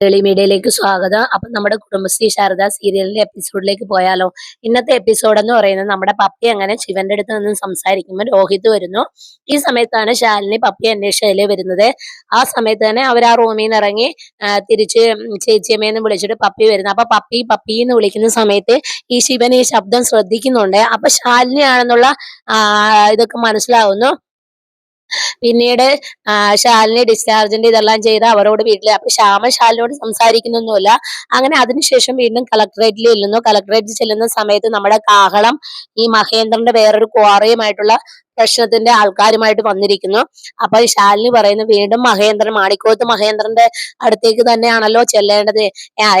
Daily മീഡിയയിലേക്ക് സ്വാഗതം. അപ്പൊ നമ്മുടെ കുടുംബശ്രീ ശാരദ സീരിയലിന്റെ എപ്പിസോഡിലേക്ക് പോയാലോ. ഇന്നത്തെ എപ്പിസോഡ് എന്ന് പറയുന്നത് നമ്മുടെ പപ്പി അങ്ങനെ ശിവന്റെ അടുത്ത് നിന്ന് സംസാരിക്കുമ്പോൾ രോഹിത് വരുന്നു. ഈ സമയത്താണ് ശാലിനി പപ്പി അന്വേഷിച്ചതിലേ വരുന്നത്. ആ സമയത്ത് തന്നെ അവർ ആ റൂമിൽ നിന്ന് ഇറങ്ങി തിരിച്ച് ചേച്ചിയമ്മയെന്ന് വിളിച്ചിട്ട് പപ്പി വരുന്നു. അപ്പൊ പപ്പി പപ്പി എന്ന് വിളിക്കുന്ന സമയത്ത് ഈ ശിവൻ ഈ ശബ്ദം ശ്രദ്ധിക്കുന്നുണ്ട്. അപ്പൊ ശാലിനി ആണെന്നുള്ള ഇതൊക്കെ മനസ്സിലാവുന്നു. പിന്നീട് ശാലിനെ ഡിസ്ചാർജിന്റെ ഇതെല്ലാം ചെയ്ത് അവരോട് വീട്ടിൽ അപ്പൊ ശ്യാമ ശാലിനോട് സംസാരിക്കുന്നൊന്നുമില്ല. അങ്ങനെ അതിനുശേഷം വീണ്ടും കളക്ടറേറ്റിൽ ചെല്ലുന്നു. കളക്ടറേറ്റിൽ ചെല്ലുന്ന സമയത്ത് നമ്മുടെ കാഹളം ഈ മഹേന്ദ്രന്റെ വേറൊരു ക്വാറിയുമായിട്ടുള്ള പ്രശ്നത്തിന്റെ ആൾക്കാരുമായിട്ട് വന്നിരിക്കുന്നു. അപ്പൊ ശാലിനി പറയുന്നു വീണ്ടും മഹേന്ദ്രൻ മാണിക്കോത്ത് മഹേന്ദ്രന്റെ അടുത്തേക്ക് തന്നെയാണല്ലോ ചെല്ലേണ്ടത്.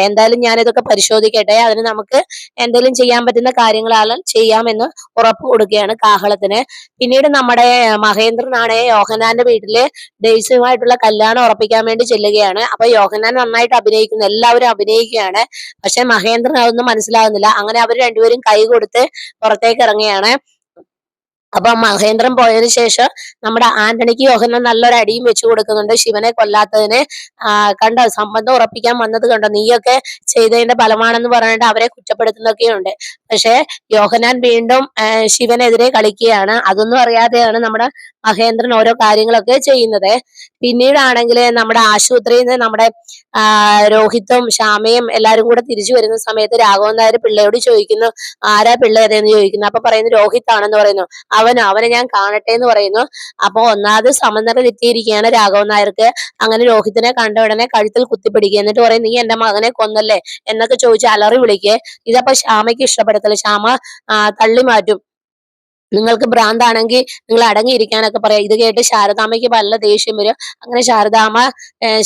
എന്തായാലും ഞാൻ ഇതൊക്കെ പരിശോധിക്കട്ടെ. അതിന് നമുക്ക് എന്തെങ്കിലും ചെയ്യാൻ പറ്റുന്ന കാര്യങ്ങളാണ് ചെയ്യാമെന്ന് ഉറപ്പ് കൊടുക്കുകയാണ് കാഹളത്തിന്. പിന്നീട് നമ്മുടെ മഹേന്ദ്രനാണ് യോഹനാന്റെ വീട്ടിൽ ഡെയ്സുമായിട്ടുള്ള കല്യാണം ഉറപ്പിക്കാൻ വേണ്ടി ചെല്ലുകയാണ്. അപ്പൊ യോഹനാൻ നന്നായിട്ട് അഭിനയിക്കുന്നു. എല്ലാവരും അഭിനയിക്കുകയാണ്. പക്ഷെ മഹേന്ദ്രൻ അതൊന്നും മനസ്സിലാകുന്നില്ല. അങ്ങനെ അവർ രണ്ടുപേരും കൈ കൊടുത്ത് പുറത്തേക്ക് ഇറങ്ങുകയാണ്. അപ്പൊ മഹേന്ദ്രൻ പോയതിനു ശേഷം നമ്മുടെ ആന്റണിക്ക് യോഹനൻ നല്ലൊരു അടിയും വെച്ചു കൊടുക്കുന്നുണ്ട്. ശിവനെ കൊല്ലാത്തതിനെ കണ്ടോ? സംബന്ധം ഉറപ്പിക്കാൻ വന്നത് കണ്ടോ? നീയൊക്കെ ചെയ്തതിന്റെ ഫലമാണെന്ന് പറഞ്ഞിട്ട് അവരെ കുറ്റപ്പെടുത്തുന്നൊക്കെയുണ്ട്. പക്ഷെ യോഹനാൻ വീണ്ടും ശിവനെതിരെ കളിക്കുകയാണ്. അതൊന്നും അറിയാതെയാണ് നമ്മുടെ മഹേന്ദ്രൻ ഓരോ കാര്യങ്ങളൊക്കെ ചെയ്യുന്നത്. പിന്നീടാണെങ്കിൽ നമ്മുടെ ആശുപത്രിയിൽ നിന്ന് നമ്മുടെ രോഹിത്തും ശ്യാമയും എല്ലാരും കൂടെ തിരിച്ചു വരുന്ന സമയത്ത് രാഘവൻ നായർ പിള്ളയോട് ചോദിക്കുന്നു ആരാ പിള്ള ഏതെന്ന് ചോദിക്കുന്നു? അപ്പൊ പറയുന്നു രോഹിത് ആണെന്ന് പറയുന്നു. അവനോ? അവനെ ഞാൻ കാണട്ടെ എന്ന് പറയുന്നു. അപ്പൊ ഒന്നാമത് സമനില തെറ്റിയിരിക്കുകയാണ് രാഘവൻ നായർക്ക്. അങ്ങനെ രോഹിത്തിനെ കണ്ട ഉടനെ കഴുത്തിൽ കുത്തിപ്പിടിക്കുക. എന്നിട്ട് പറയും നീ എന്റെ മകനെ കൊന്നല്ലേ? എന്നൊക്കെ ചോദിച്ച് അലറി വിളിക്കുക ഇതപ്പോ ശ്യാമയ്ക്ക് ഇഷ്ടപ്പെടത്തില്ല. ശ്യാമ തള്ളി മാറ്റും. നിങ്ങൾക്ക് ഭ്രാന്താണെങ്കിൽ നിങ്ങൾ അടങ്ങിയിരിക്കാനൊക്കെ പറയാം. ഇത് കേട്ട് ശാരദാമ്മയ്ക്ക് പല ദേഷ്യം വരും. അങ്ങനെ ശാരദാമ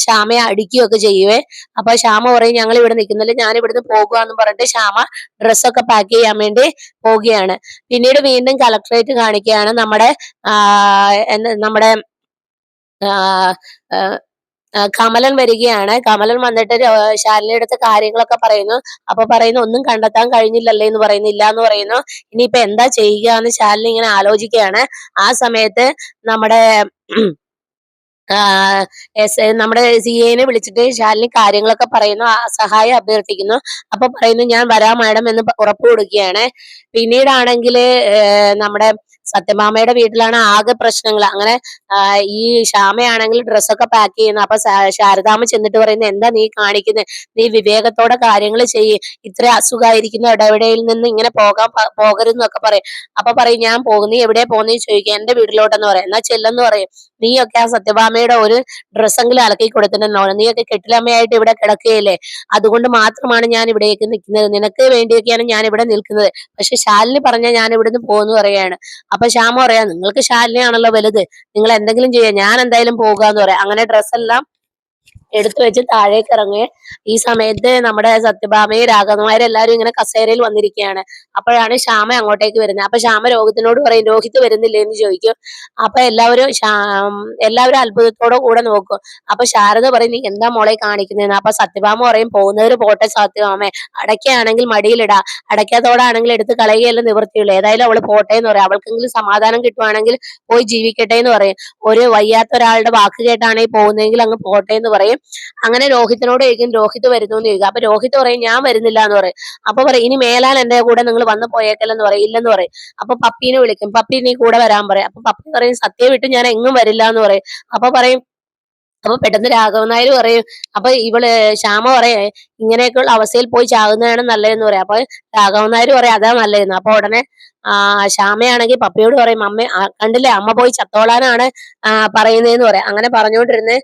ശ്യാമയെ അടിക്കുകയൊക്കെ ചെയ്യുവേ. അപ്പൊ ശ്യാമ പറയും ഞങ്ങൾ ഇവിടെ നിൽക്കുന്നില്ല. ഞാൻ ഇവിടുന്ന് പോകുകയെന്ന് പറഞ്ഞിട്ട് ശ്യാമ ഡ്രസ്സൊക്കെ പാക്ക് ചെയ്യാൻ വേണ്ടി പോവുകയാണ്. പിന്നീട് വീണ്ടും കളക്ടറേറ്റ് കാണിക്കുകയാണ് നമ്മുടെ നമ്മുടെ കമലൻ വരികയാണ്. കമലൻ വന്നിട്ട് ശാലിനിയുടെ അടുത്ത് കാര്യങ്ങളൊക്കെ പറയുന്നു. അപ്പൊ പറയുന്നു ഒന്നും കണ്ടെത്താൻ കഴിഞ്ഞില്ലല്ലേ എന്ന് പറയുന്നു ഇല്ല എന്ന് പറയുന്നു. ഇനിയിപ്പൊ എന്താ ചെയ്യുക എന്ന് ശാലിനി ഇങ്ങനെ ആലോചിക്കുകയാണ്. ആ സമയത്ത് നമ്മുടെ എസ് നമ്മുടെ സി എനെ വിളിച്ചിട്ട് ശാലിനി കാര്യങ്ങളൊക്കെ പറയുന്നു സഹായം അഭ്യർത്ഥിക്കുന്നു. അപ്പൊ പറയുന്നു ഞാൻ വരാം മാഡം എന്ന് ഉറപ്പ് കൊടുക്കുകയാണ്. പിന്നീടാണെങ്കിൽ നമ്മുടെ സത്യഭാമയുടെ വീട്ടിലാണ് ആകെ പ്രശ്നങ്ങൾ. അങ്ങനെ ഈ ശ്യാമയാണെങ്കിൽ ഡ്രസ്സൊക്കെ പാക്ക് ചെയ്യുന്നു. അപ്പൊ ശാരദാമ ശാരദാമ്മ ചെന്നിട്ട് പറയുന്നത് എന്താ നീ കാണിക്കുന്നത് നീ വിവേകത്തോടെ കാര്യങ്ങൾ ചെയ്യ്. ഇത്ര അസുഖമായിരിക്കുന്ന ഇടവിടയിൽ നിന്ന് ഇങ്ങനെ പോകാൻ പോകരുതെന്നൊക്കെ പറയും. അപ്പൊ പറയും ഞാൻ പോകും. നീ എവിടെ പോകുന്ന? ചോദിക്കുക എന്റെ വീട്ടിലോട്ടെന്ന് പറയും. എന്നാ ചെല്ലെന്ന് പറയും. നീയൊക്കെ ആ സത്യഭാമയുടെ ഒരു ഡ്രസ്സെങ്കിലും അലക്കി കൊടുത്തിട്ടുണ്ടോ? നീയൊക്കെ കെട്ടിലമ്മയായിട്ട് ഇവിടെ കിടക്കുകയല്ലേ? അതുകൊണ്ട് മാത്രമാണ് ഞാൻ ഇവിടേക്ക് നിൽക്കുന്നത്. നിനക്ക് വേണ്ടിയൊക്കെയാണ് ഞാൻ ഇവിടെ നിൽക്കുന്നത്. പക്ഷെ ശാലിനി പറഞ്ഞ ഞാൻ ഇവിടുന്ന് പോകുന്നു പറയാണ് അപ്പൊ ശ്യാമ പറയാ നിങ്ങൾക്ക് ശാലിനിയാണല്ലോ വലുത്. നിങ്ങൾ എന്തെങ്കിലും ചെയ്യാം ഞാൻ എന്തായാലും പോകാന്ന് പറയാം. അങ്ങനെ ഡ്രസ്സെല്ലാം എടുത്തു വെച്ച് താഴേക്ക് ഇറങ്ങുകയും ഈ സമയത്ത് നമ്മുടെ സത്യഭാമയും രാഘവന്മാരും എല്ലാവരും ഇങ്ങനെ കസേരയിൽ വന്നിരിക്കുകയാണ്. അപ്പോഴാണ് ശ്യാമ അങ്ങോട്ടേക്ക് വരുന്നത്. അപ്പൊ ശ്യാമ രോഹിത്തിനോട് പറയും രോഹിത് വരുന്നില്ലേ? എന്ന് ചോദിക്കും. അപ്പൊ എല്ലാവരും എല്ലാവരും അത്ഭുതത്തോടെ കൂടെ നോക്കും. അപ്പൊ ശാരദ പറയും നീ എന്താ മോളെ കാണിക്കുന്നതെന്ന്? അപ്പൊ സത്യഭാമ പറയും പോകുന്നവര് പോട്ടെ സത്യഭാമേ. അടയ്ക്കാണെങ്കിൽ മടിയിലിടാ. അടയ്ക്കാത്തോടാണെങ്കിൽ എടുത്ത് കളയുകയല്ല നിവൃത്തിയുള്ളൂ. ഏതായാലും അവൾ പോട്ടെ എന്ന് പറയും. അവൾക്കെങ്കിലും സമാധാനം കിട്ടുവാണെങ്കിൽ പോയി ജീവിക്കട്ടെ എന്ന് പറയും. ഒരു വയ്യാത്ത ഒരാളുടെ വാക്ക് കേട്ടാണെങ്കിൽ പോകുന്നതെങ്കിൽ അങ്ങ് പോട്ടെ എന്ന് പറയും. അങ്ങനെ രോഹിത്തിനോട് ചോദിക്കും രോഹിത് വരുന്നു എന്ന് ചോദിക്കും. അപ്പൊ രോഹിത് പറയും ഞാൻ വരുന്നില്ല എന്ന് പറയും. അപ്പൊ പറയും ഇനി മേലാൽ എന്റെ കൂടെ നിങ്ങൾ വന്ന് പോയേക്കല്ലെന്ന് പറയും. ഇല്ലെന്ന് പറയും. അപ്പൊ പപ്പീനെ വിളിക്കും പപ്പി നീ കൂടെ വരാൻ പറയും. അപ്പൊ പപ്പി പറയും സത്യം വിട്ട് ഞാൻ എങ്ങും വരില്ല എന്ന് പറയും. അപ്പൊ പറയും അപ്പൊ പെട്ടെന്ന് രാഘവൻ നായർ പറയും അപ്പൊ ഇവൾ ശ്യാമ പറയേ ഇങ്ങനെയൊക്കെയുള്ള അവസ്ഥയിൽ പോയി ചാകുന്നതാണ് നല്ലതെന്ന് പറയാം. അപ്പൊ രാഘവൻ നായർ പറയാം അതാ നല്ലതെന്ന്. അപ്പൊ ഉടനെ ആ ശ്യാമയാണെങ്കിൽ പപ്പയോട് പറയും അമ്മ കണ്ടില്ലേ? അമ്മ പോയി ചത്തോളാനാണ് പറയുന്നതെന്ന് പറയാം. അങ്ങനെ പറഞ്ഞുകൊണ്ടിരുന്ന്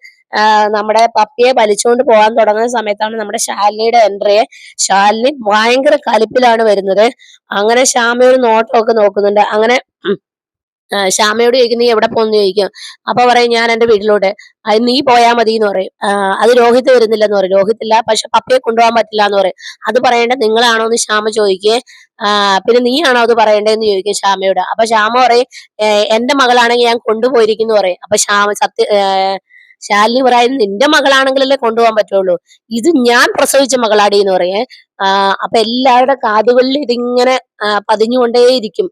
നമ്മുടെ പപ്പിയെ വലിച്ചുകൊണ്ട് പോകാൻ തുടങ്ങുന്ന സമയത്താണ് നമ്മുടെ ശാലിനിയുടെ എൻട്രി ശാലിനി ഭയങ്കര കലിപ്പിലാണ് വരുന്നത്. അങ്ങനെ ശ്യാമയൊരു നോട്ടമൊക്കെ നോക്കുന്നുണ്ട്. അങ്ങനെ ശ്യാമയോട് ചോദിക്കും നീ എവിടെ പോകുന്നു ചോദിക്കും. അപ്പൊ പറയും ഞാൻ എന്റെ വീട്ടിലോട്ട്. അത് നീ പോയാ മതി എന്ന് പറയും അത് രോഹിത് വരുന്നില്ലെന്ന് പറയും. രോഹിത് ഇല്ല പക്ഷെ പപ്പയെ കൊണ്ടുപോകാൻ പറ്റില്ല എന്ന് പറയും. അത് പറയേണ്ട നിങ്ങളാണോ എന്ന് ശ്യാമ ചോദിക്കേ. പിന്നെ നീയാണോ അത് പറയേണ്ടതെന്ന് ചോദിക്കും ശ്യാമയോട്. അപ്പൊ ശ്യാമ പറയും "ഏ, എന്റെ മകളാണെങ്കിൽ ഞാൻ കൊണ്ടുപോയിരിക്കുന്നു പറയും. അപ്പൊ ശ്യാമ സത്യ ശാലിനി പറയുന്നത് നിന്റെ മകളാണെങ്കിലല്ലേ കൊണ്ടുപോകാൻ പറ്റുള്ളൂ. ഇത് ഞാൻ പ്രസവിച്ച മകളാടി എന്ന് പറയേ അപ്പൊ എല്ലാവരുടെ കാതുകളിൽ ഇതിങ്ങനെ പതിഞ്ഞുകൊണ്ടേയിരിക്കും.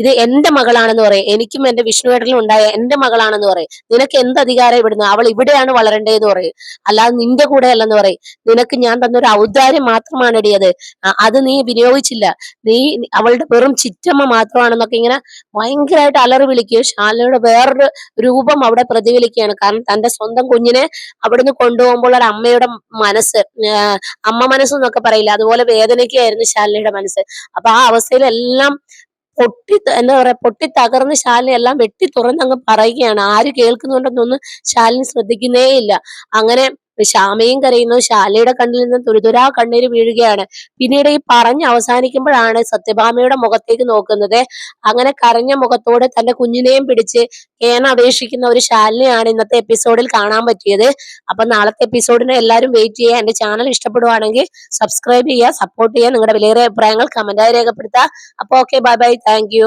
ഇത് എന്റെ മകളാണെന്ന് പറയും. എനിക്കും എന്റെ വിഷ്ണുവേട്ടനും ഉണ്ടായ എന്റെ മകളാണെന്ന് പറയും. നിനക്ക് എന്ത് അധികാരം ഇവിടുന്ന്? അവൾ ഇവിടെയാണ് വളരേണ്ടതെന്ന് പറയും. അല്ലാതെ നിന്റെ കൂടെ അല്ലെന്ന് പറയും. നിനക്ക് ഞാൻ തന്നൊരു ഔദാര്യം മാത്രമാണ് ഇടിയത് അത് നീ വിനിയോഗിച്ചില്ല. നീ അവളുടെ വെറും ചിറ്റമ്മ മാത്രമാണെന്നൊക്കെ ഇങ്ങനെ ഭയങ്കരമായിട്ട് അലറി വിളിക്കുകയും ശാലിനിയുടെ വേറൊരു രൂപം അവിടെ പ്രതിഫലിക്കുകയാണ്. കാരണം തന്റെ സ്വന്തം കുഞ്ഞിനെ അവിടുന്ന് കൊണ്ടുപോകുമ്പോൾ ഒരു അമ്മയുടെ മനസ്സ് അമ്മ മനസ്സ് എന്നൊക്കെ പറയില്ല? അതുപോലെ വേദനയ്ക്കായിരുന്നു ശാലിനിയുടെ മനസ്സ്. അപ്പൊ ആ അവസ്ഥയിലെല്ലാം പൊട്ടി എന്താ പറയാ പൊട്ടി തകർന്ന് ശാലിനി എല്ലാം വെട്ടി തുറന്നങ്ങ് പറയുകയാണ്. ആര് കേൾക്കുന്നുണ്ടെന്നൊന്നും ശാലിനി ശ്രദ്ധിക്കുന്നേ ഇല്ല അങ്ങനെ ശ്യാമയും കരയുന്നു. ശാലയുടെ കണ്ണിൽ നിന്ന് തുരിതുരാ കണ്ണീര് വീഴുകയാണ്. പിന്നീട് ഈ പറഞ്ഞ് അവസാനിക്കുമ്പോഴാണ് സത്യഭാമയുടെ മുഖത്തേക്ക് നോക്കുന്നത്. അങ്ങനെ കരഞ്ഞ മുഖത്തോടെ തന്റെ കുഞ്ഞിനെയും പിടിച്ച് കേന അപേക്ഷിക്കുന്ന ഒരു ശാലിനെയാണ് ഇന്നത്തെ എപ്പിസോഡിൽ കാണാൻ പറ്റിയത്. അപ്പൊ നാളത്തെ എപ്പിസോഡിന് എല്ലാവരും വെയിറ്റ് ചെയ്യുക. എന്റെ ചാനൽ ഇഷ്ടപ്പെടുവാണെങ്കിൽ സബ്സ്ക്രൈബ് ചെയ്യുക സപ്പോർട്ട് ചെയ്യുക. നിങ്ങളുടെ വിലയേറിയ അഭിപ്രായങ്ങൾ കമന്റായി രേഖപ്പെടുത്തുക. അപ്പൊ ഓക്കെ ബൈ ബൈ താങ്ക്